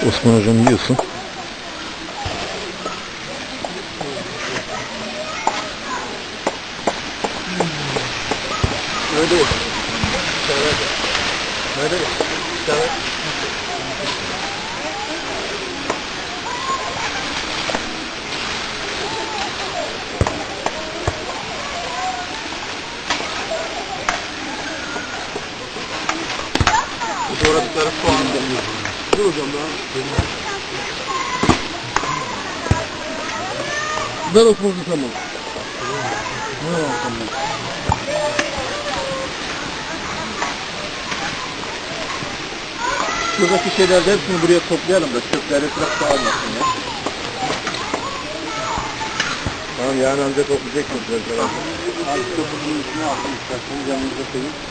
Osman'cığım yiyorsun. Öyle. Öyle. Öyle. Öyle. Evet. Doğradıkları soğan Dur hocam daha. Ver o pozu tamam. Ver o tamam. Şuradaki şeyler de hepsini buraya toplayalım da çöpleri etraf dağılmasın ya. Tamam yarın amca toplayacak mısınız? Abi çöpünün üstüne atın isterseniz yanınıza koyun.